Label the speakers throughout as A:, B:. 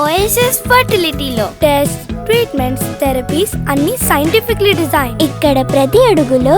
A: OSS ఫర్టిలిటీలో test treatments therapies అన్ని scientifically design
B: ఇక్కడ ప్రతి అడుగులో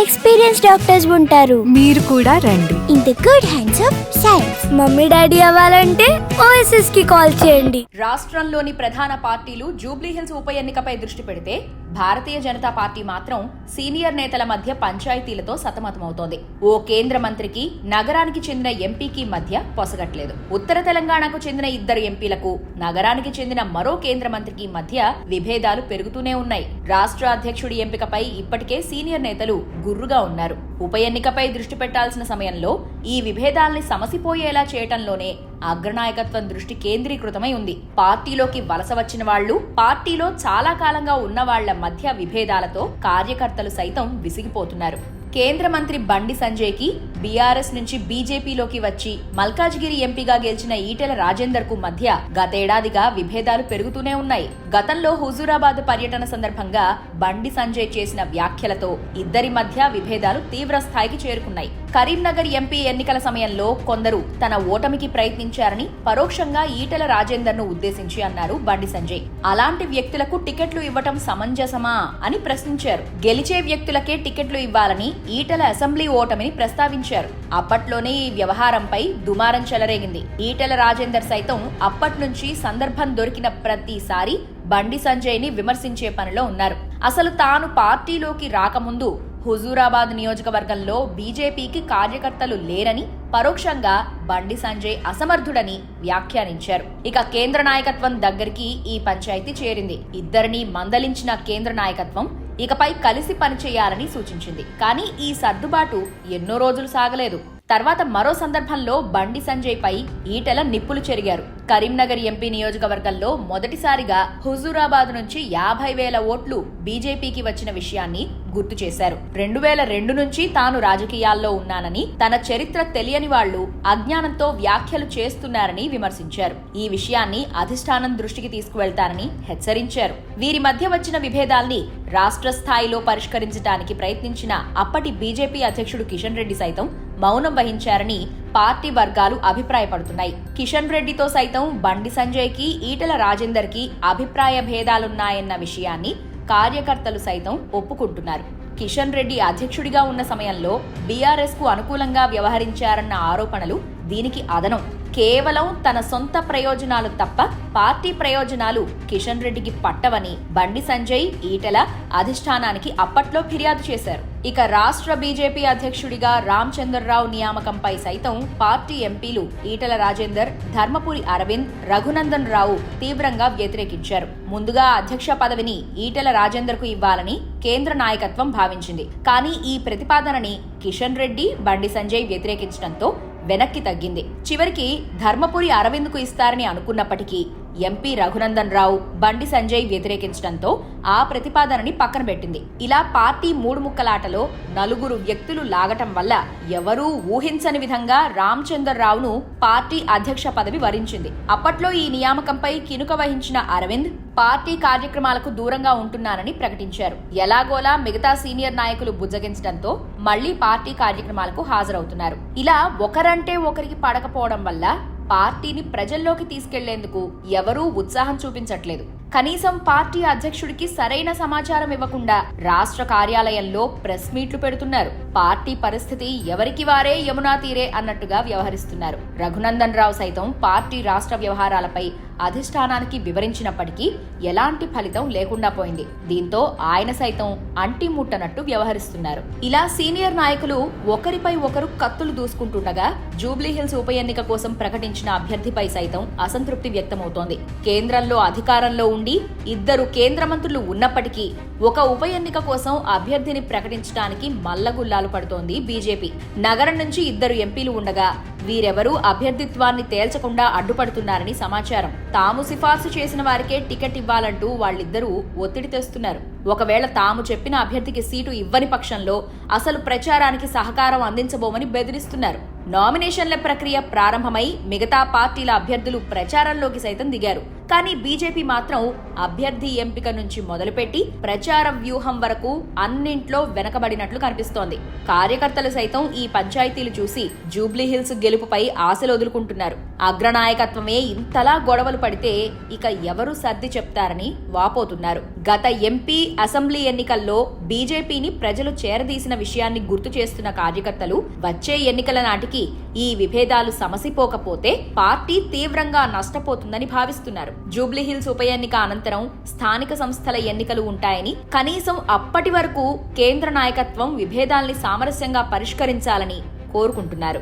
B: ఎక్స్పీరియన్స్ డాక్టర్స్ ఉంటారు.
C: మీరు కూడా రండి.
B: In the good hands of science
A: mummy daddy అవ్వాలంటే ఓఎస్ఎస్కి కాల్ చేయండి.
D: రాష్ట్రంలోని ప్రధాన పార్టీలు జూబ్లీహిల్స్ ఉప ఎన్నికపై దృష్టి పెడితే భారతీయ జనతా పార్టీ మాత్రం సీనియర్ నేతల మధ్య పంచాయతీలతో సతమతమవుతోంది. ఓ కేంద్ర మంత్రికి నగరానికి చెందిన ఎంపీకి మధ్య పొసగట్లేదు. ఉత్తర తెలంగాణకు చెందిన ఇద్దరు ఎంపీలకు నగరానికి చెందిన మరో కేంద్ర మంత్రికి మధ్య విభేదాలు పెరుగుతూనే ఉన్నాయి. రాష్ట్ర అధ్యక్షుడి ఎంపికపై ఇప్పటికే సీనియర్ నేతలు గుర్రుగా ఉన్నారు. ఉప ఎన్నికపై దృష్టి పెట్టాల్సిన సమయంలో ఈ విభేదాల్ని సమసిపోయేలా చేయటంలోనే అగ్రనాయకత్వం దృష్టి కేంద్రీకృతమై ఉంది. పార్టీలోకి వలస వచ్చిన వాళ్ళు పార్టీలో చాలా కాలంగా ఉన్న వాళ్ళ మధ్య విభేదాలతో కార్యకర్తలు సైతం విసిగిపోతున్నారు. కేంద్ర మంత్రి బండి సంజయ్కి బీఆర్ఎస్ నుంచి బీజేపీలోకి వచ్చి మల్కాజ్గిరి ఎంపీగా గెలిచిన ఈటెల రాజేందర్కు మధ్య గతేడాదిగా విభేదాలు పెరుగుతూనే ఉన్నాయి. గతంలో హుజూరాబాద్ పర్యటన సందర్భంగా బండి సంజయ్ చేసిన వ్యాఖ్యలతో ఇద్దరి మధ్య విభేదాలు తీవ్ర స్థాయికి చేరుకున్నాయి. కరీంనగర్ ఎంపీ ఎన్నికల సమయంలో కొందరు తన ఓటమికి ప్రయత్నించారని పరోక్షంగా ఈటెల రాజేందర్ను ఉద్దేశించి అన్నారు బండి సంజయ్. అలాంటి వ్యక్తులకు టికెట్లు ఇవ్వటం సమంజసమా అని ప్రశ్నించారు. గెలిచే వ్యక్తులకే టికెట్లు ఇవ్వాలని ఈటల అసెంబ్లీ ఓటమిని ప్రస్తావించారు. అప్పట్లోనే ఈ వ్యవహారంపై దుమారం చెలరేగింది. ఈటల రాజేందర్ సైతం అప్పట్నుంచి సందర్భం దొరికిన ప్రతిసారి బండి సంజయ్ని విమర్శించే పనిలో ఉన్నారు. అసలు తాను పార్టీలోకి రాకముందు హుజూరాబాద్ నియోజకవర్గంలో బీజేపీకి కార్యకర్తలు లేరని పరోక్షంగా బండి సంజయ్ అసమర్థుడని వ్యాఖ్యానించారు. ఇక కేంద్ర నాయకత్వం దగ్గరికి ఈ పంచాయతీ చేరింది. ఇద్దరిని మందలించిన కేంద్ర నాయకత్వం ఇకపై కలిసి పనిచేయాలని సూచించింది. కానీ ఈ సర్దుబాటు ఎన్నో రోజులు సాగలేదు. తర్వాత మరో సందర్భంలో బండి సంజయ్ పై ఈటెల నిప్పులు చెరిగారు. కరీంనగర్ ఎంపీ నియోజకవర్గంలో మొదటిసారిగా హుజూరాబాద్ నుంచి యాభై వేల ఓట్లు బీజేపీకి వచ్చిన విషయాన్ని గుర్తు చేశారు. రెండు వేల రెండు నుంచి తాను రాజకీయాల్లో ఉన్నానని తన చరిత్ర తెలియని వాళ్ళు అజ్ఞానంతో వ్యాఖ్యలు చేస్తున్నారని విమర్శించారు. ఈ విషయాన్ని అధిష్టానం దృష్టికి తీసుకువెళ్తారని హెచ్చరించారు. వీరి మధ్య వచ్చిన విభేదాల్ని రాష్ట్ర స్థాయిలో పరిష్కరించడానికి ప్రయత్నించిన అప్పటి బీజేపీ అధ్యక్షుడు కిషన్ రెడ్డి సైతం మౌనం వహించారని పార్టీ వర్గాలు అభిప్రాయపడుతున్నాయి. కిషన్ రెడ్డితో సైతం బండి సంజయ్కి ఈటల రాజేందర్కి అభిప్రాయ భేదాలున్నాయన్న విషయాన్ని కార్యకర్తలు సైతం ఒప్పుకుంటున్నారు. కిషన్ రెడ్డి అధ్యక్షుడిగా ఉన్న సమయంలో బీఆర్ఎస్కు అనుకూలంగా వ్యవహరించారన్న ఆరోపణలు దీనికి అదనం. కేవలం తన సొంత ప్రయోజనాలు తప్ప పార్టీ ప్రయోజనాలు కిషన్ రెడ్డికి పట్టవని బండి సంజయ్ ఈటల అధిష్టానానికి అప్పట్లో ఫిర్యాదు చేశారు. ఇక రాష్ట్ర బీజేపీ అధ్యక్షుడిగా రామచంద్రరావు నియామకంపై సైతం పార్టీ ఎంపీలు ఈటల రాజేందర్ ధర్మపురి అరవింద్ రఘునందన్ రావు తీవ్రంగా వ్యతిరేకించారు. ముందుగా అధ్యక్ష పదవిని ఈటల రాజేందర్కు ఇవ్వాలని కేంద్ర నాయకత్వం భావించింది. కానీ ఈ ప్రతిపాదనని కిషన్ రెడ్డి బండి సంజయ్ వ్యతిరేకించడంతో వెనక్కి తగ్గింది. చివరికి ధర్మపురి అరవింద్కు ఇస్తారని అనుకున్నప్పటికీ ఎంపీ రఘునందన్ రావు బండి సంజయ్ వ్యతిరేకించడంతో ఆ ప్రతిపాదనని పక్కన పెట్టింది. ఇలా పార్టీ మూడు ముక్కలాటలో నలుగురు వ్యక్తులు లాగటం వల్ల ఎవరూ ఊహించని విధంగా రామచందర్ రావును పార్టీ అధ్యక్ష పదవి వరించింది. అప్పట్లో ఈ నియామకంపై కినుక వహించిన అరవింద్ పార్టీ కార్యక్రమాలకు దూరంగా ఉంటున్నానని ప్రకటించారు. ఎలాగోలా మిగతా సీనియర్ నాయకులు బుజ్జగించడంతో మళ్ళీ పార్టీ కార్యక్రమాలకు హాజరవుతున్నారు. ఇలా ఒకరంటే ఒకరికి పడకపోవడం వల్ల పార్టీని ప్రజల్లోకి తీసుకెళ్ళేందుకు ఎవరూ ఉత్సాహం చూపించట్లేదు. కనీసం పార్టీ అధ్యక్షుడికి సరైన సమాచారం ఇవ్వకుండా రాష్ట్ర కార్యాలయంలో ప్రెస్ మీట్లు పెడుతున్నారు. పార్టీ పరిస్థితి ఎవరికి వారే యమునా తీరే అన్నట్టుగా వ్యవహరిస్తున్నారు. రఘునందన్ రావు సైతం పార్టీ రాష్ట్ర వ్యవహారాలపై అధిష్టానానికి వివరించినప్పటికీ ఎలాంటి ఫలితం లేకుండా పోయింది. దీంతో ఆయన సైతం అంటి ముట్టనట్టు వ్యవహరిస్తున్నారు. ఇలా సీనియర్ నాయకులు ఒకరిపై ఒకరు కత్తులు దూసుకుంటుండగా జూబ్లీహిల్స్ ఉప ఎన్నిక కోసం ప్రకటించిన అభ్యర్థిపై సైతం అసంతృప్తి వ్యక్తమవుతోంది. కేంద్రంలో అధికారంలో ఉండి ఇద్దరు కేంద్ర మంత్రులు ఉన్నప్పటికీ ఒక ఉప ఎన్నిక కోసం అభ్యర్థిని ప్రకటించడానికి మల్లగుల్లాలు పడుతోంది బీజేపీ. నగరం నుంచి ఇద్దరు ఎంపీలు ఉండగా వీరెవరూ అభ్యర్థిత్వాన్ని తేల్చకుండా అడ్డుపడుతున్నారని సమాచారం. తాము సిఫార్సు చేసిన వారికే టికెట్ ఇవ్వాలంటూ వాళ్ళిద్దరూ ఒత్తిడి తెస్తున్నారు. ఒకవేళ తాము చెప్పిన అభ్యర్థికి సీటు ఇవ్వని పక్షంలో అసలు ప్రచారానికి సహకారం అందించబోమని బెదిరిస్తున్నారు. నామినేషన్ల ప్రక్రియ ప్రారంభమై మిగతా పార్టీల అభ్యర్థులు ప్రచారంలోకి సైతం దిగారు. కానీ బీజేపీ మాత్రం అభ్యర్థి ఎంపిక నుంచి మొదలుపెట్టి ప్రచార వ్యూహం వరకు అన్నింట్లో వెనకబడినట్లు కనిపిస్తోంది. కార్యకర్తలు సైతం ఈ పంచాయతీలు చూసి జూబ్లీ హిల్స్ గెలుపుపై ఆశలు వదులుకుంటున్నారు. అగ్రనాయకత్వమే ఇంతలా గొడవలు పడితే ఇక ఎవరు సర్ది చెప్తారని వాపోతున్నారు. గత ఎంపీ అసెంబ్లీ ఎన్నికల్లో బీజేపీని ప్రజలు చేరదీసిన విషయాన్ని గుర్తు చేస్తున్న కార్యకర్తలు వచ్చే ఎన్నికల నాటికి ఈ విభేదాలు సమసిపోకపోతే పార్టీ తీవ్రంగా నష్టపోతుందని భావిస్తున్నారు. జూబ్లీహిల్స్ ఉప ఎన్నిక అనంతరం స్థానిక సంస్థల ఎన్నికలు ఉంటాయని కనీసం అప్పటి వరకు కేంద్ర నాయకత్వం విభేదాల్ని సామరస్యంగా పరిష్కరించాలని కోరుకుంటున్నారు.